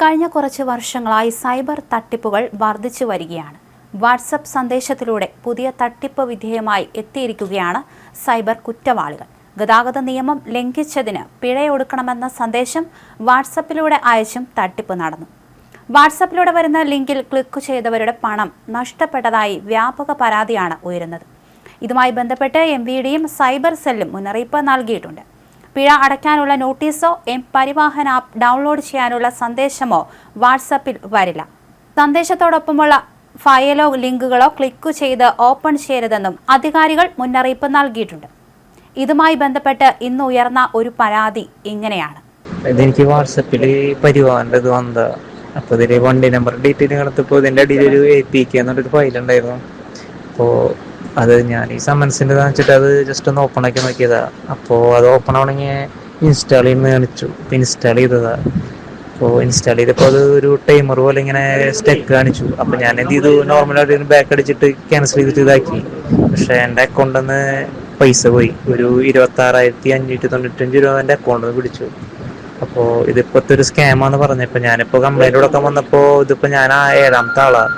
കഴിഞ്ഞ കുറച്ച് വർഷങ്ങളായി സൈബർ തട്ടിപ്പുകൾ വർദ്ധിച്ചു വരികയാണ്. വാട്സപ്പ് സന്ദേശത്തിലൂടെ പുതിയ തട്ടിപ്പ് വിധേയമായി എത്തിയിരിക്കുകയാണ് സൈബർ കുറ്റവാളികൾ. ഗതാഗത നിയമം ലംഘിച്ചതിന് പിഴയൊടുക്കണമെന്ന സന്ദേശം വാട്സപ്പിലൂടെ അയച്ചും തട്ടിപ്പ് നടന്നു. വാട്സപ്പിലൂടെ വരുന്ന ലിങ്കിൽ ക്ലിക്ക് ചെയ്തവരുടെ പണം നഷ്ടപ്പെട്ടതായി വ്യാപക പരാതിയാണ് ഉയരുന്നത്. ഇതുമായി ബന്ധപ്പെട്ട് എം സൈബർ സെല്ലും മുന്നറിയിപ്പ് നൽകിയിട്ടുണ്ട്. പിഴ അടയ്ക്കാനുള്ള നോട്ടീസോ എം പരിവാഹൻ ആപ്പ് ഡൗൺലോഡ് ചെയ്യാനുള്ള സന്ദേശമോ വാട്സപ്പിൽ വരില്ല. സന്ദേശത്തോടൊപ്പമുള്ള ഫയലോ ലിങ്കുകളോ ക്ലിക്ക് ചെയ്ത് ഓപ്പൺ ചെയ്യരുതെന്നും അധികാരികൾ മുന്നറിയിപ്പ് നൽകിയിട്ടുണ്ട്. ഇതുമായി ബന്ധപ്പെട്ട് ഇന്ന് ഉയർന്ന ഒരു പരാതി ഇങ്ങനെയാണ്. ഇതെനിക്ക് വാട്സപ്പിൽ പരിവാറിന്റെ ഇത് വന്നതാ. അപ്പോൾ ഇതിൽ വണ്ടി നമ്പർ ഡീറ്റെയിൽ എടുത്തപ്പോൾ ഇതിന്റെ അടിയിൽ ഒരു എ പി കെ എന്നൊരു ഫയൽ ഉണ്ടായിരുന്നു. അപ്പോൾ അത് ഞാൻ ഈ സമൻസിന്റെ വെച്ചിട്ട് അത് ജസ്റ്റ് ഒന്ന് ഓപ്പൺ ആക്കി നോക്കിയതാ. അപ്പോൾ അത് ഓപ്പൺ ആവണമെങ്കിൽ ഇൻസ്റ്റാൾ ചെയ്യുന്ന കാണിച്ചു. അപ്പോൾ ഇൻസ്റ്റാൾ ചെയ്തതാ. അപ്പോൾ ഇൻസ്റ്റാൾ ചെയ്തപ്പോൾ അത് ഒരു ടൈമർ പോലെ ഇങ്ങനെ സ്റ്റെക്ക് കാണിച്ചു. അപ്പോൾ ഞാൻ എന്ത് ചെയ്തു? നോർമലായിട്ട് ബാക്ക് അടിച്ചിട്ട് ക്യാൻസൽ ചെയ്തിട്ട് ഇതാക്കി. പക്ഷേ എന്റെ അക്കൗണ്ടിൽ നിന്ന് പൈസ പോയി. ഒരു ഇരുപത്തി ആറായിരത്തി അഞ്ഞൂറ്റി തൊണ്ണൂറ്റഞ്ച് രൂപ എന്റെ അക്കൗണ്ടിൽ നിന്ന് പിടിച്ചു. അപ്പോൾ ഇതിപ്പോഴത്തെ ഒരു സ്കാമാന്ന് പറഞ്ഞപ്പോൾ ഞാനിപ്പോൾ കംപ്ലൈന്റ് കൊടുക്കാൻ വന്നപ്പോൾ ഇതിപ്പോൾ ഞാൻ ആ ഏഴാമത്തെ ആളാണ്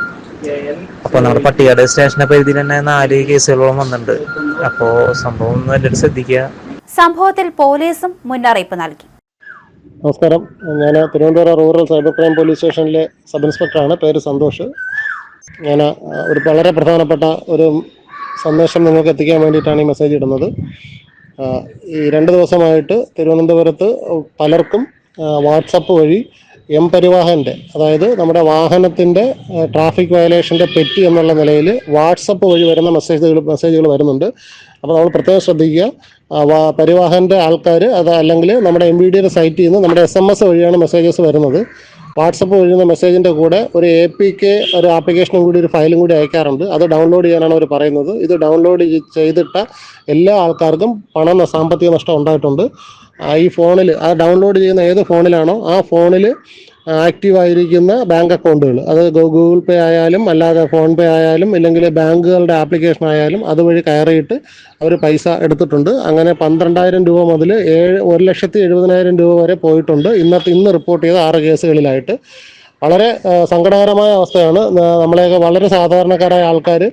അപ്പോൾ നമ്മുടെ പട്ടികാട് സ്റ്റേഷനെ പരിധിയിൽ തന്നെ നാല് കേസുകളോളം വന്നിട്ടുണ്ട്. അപ്പോൾ സംഭവം എല്ലാവരും ശ്രദ്ധിക്കുക. സംഭവത്തിൽ പോലീസും മുന്നറിയിപ്പ് നൽകി. നമസ്കാരം. ഞാൻ Thiruvananthapuram rural cyber crime police സ്റ്റേഷനിലെ സബ് ഇൻസ്പെക്ടറാണ്. പേര് സന്തോഷ്. ഞാൻ ഒരു വളരെ പ്രധാനപ്പെട്ട ഒരു സന്ദേശം നിങ്ങൾക്ക് എത്തിക്കാൻ വേണ്ടിയിട്ടാണ് ഈ മെസ്സേജ് ഇടുന്നത്. ഈ രണ്ട് ദിവസമായിട്ട് തിരുവനന്തപുരത്ത് പലർക്കും വാട്സപ്പ് വഴി എം പരിവാഹന്റെ അതായത് നമ്മുടെ വാഹനത്തിന്റെ ട്രാഫിക് വയലേഷന്റെ പെറ്റി എന്നുള്ള നിലയിൽ വാട്സപ്പ് വഴി വരുന്ന മെസ്സേജുകൾ മെസ്സേജുകൾ വരുന്നുണ്ട്. അപ്പോൾ നമ്മൾ പ്രത്യേകം ശ്രദ്ധിക്കുക. പരിവാഹന്റെ ആൾക്കാർ അത് അല്ലെങ്കിൽ നമ്മുടെ എം വി ഡിയുടെ സൈറ്റിൽ നിന്ന് നമ്മുടെ എസ് എം എസ് വഴിയാണ് മെസ്സേജസ് വരുന്നത്. വാട്സപ്പ് വഴിയുന്ന മെസ്സേജിന്റെ കൂടെ ഒരു എ പി കെ ഒരു ആപ്ലിക്കേഷനും കൂടി ഒരു ഫയലും കൂടി അയക്കാറുണ്ട്. അത് ഡൗൺലോഡ് ചെയ്യാനാണ് അവർ പറയുന്നത്. ഇത് ഡൗൺലോഡ് ചെയ്തിട്ട എല്ലാ ആൾക്കാർക്കും പണം സാമ്പത്തിക നഷ്ടം ഉണ്ടായിട്ടുണ്ട്. ഈ ഫോണിൽ ആ ഡൗൺലോഡ് ചെയ്യുന്ന ഏത് ഫോണിലാണോ ആ ഫോണിൽ ആക്റ്റീവ് ആയിരിക്കുന്ന ബാങ്ക് അക്കൗണ്ടുകൾ അത് ഗൂഗിൾ പേ ആയാലും അല്ലാതെ ഫോൺ പേ ആയാലും ഇല്ലെങ്കിൽ ബാങ്കുകളുടെ ആപ്ലിക്കേഷൻ ആയാലും അതുവഴി കയറിയിട്ട് അവർ പൈസ എടുത്തിട്ടുണ്ട്. അങ്ങനെ പന്ത്രണ്ടായിരം രൂപ മുതൽ ഏഴ് ഒരു ലക്ഷത്തി എഴുപതിനായിരം രൂപ വരെ പോയിട്ടുണ്ട്. ഇന്നത്തെ ഇന്ന് റിപ്പോർട്ട് ചെയ്ത ആറ് കേസുകളിലായിട്ട്. വളരെ സങ്കടകരമായ അവസ്ഥയാണ്. നമ്മളെയൊക്കെ വളരെ സാധാരണക്കാരായ ആൾക്കാർ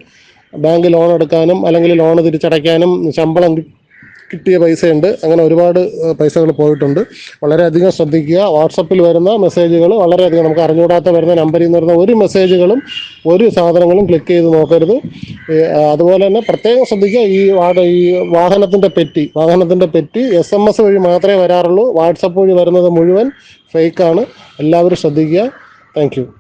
ബാങ്ക് ലോൺ എടുക്കാനും അല്ലെങ്കിൽ ലോൺ തിരിച്ചടയ്ക്കാനും ശമ്പളം കിട്ടിയ പൈസയുണ്ട്. അങ്ങനെ ഒരുപാട് പൈസകൾ പോയിട്ടുണ്ട്. വളരെയധികം ശ്രദ്ധിക്കുക. വാട്സപ്പിൽ വരുന്ന മെസ്സേജുകൾ വളരെയധികം നമുക്ക് അറിഞ്ഞുകൂടാത്ത വരുന്ന നമ്പറിൽ നിന്ന് വരുന്ന ഒരു മെസ്സേജുകളും ഒരു സാധനങ്ങളും ക്ലിക്ക് ചെയ്ത് നോക്കരുത്. അതുപോലെ തന്നെ പ്രത്യേകം ശ്രദ്ധിക്കുക ഈ ഈ വാഹനത്തിന്റെ പെറ്റി വാഹനത്തിന്റെ പെറ്റി എസ് എം എസ് വഴി മാത്രമേ വരാറുള്ളൂ. വാട്സപ്പ് വഴി വരുന്നത് മുഴുവൻ ഫേക്കാണ് എല്ലാവരും ശ്രദ്ധിക്കുക. താങ്ക്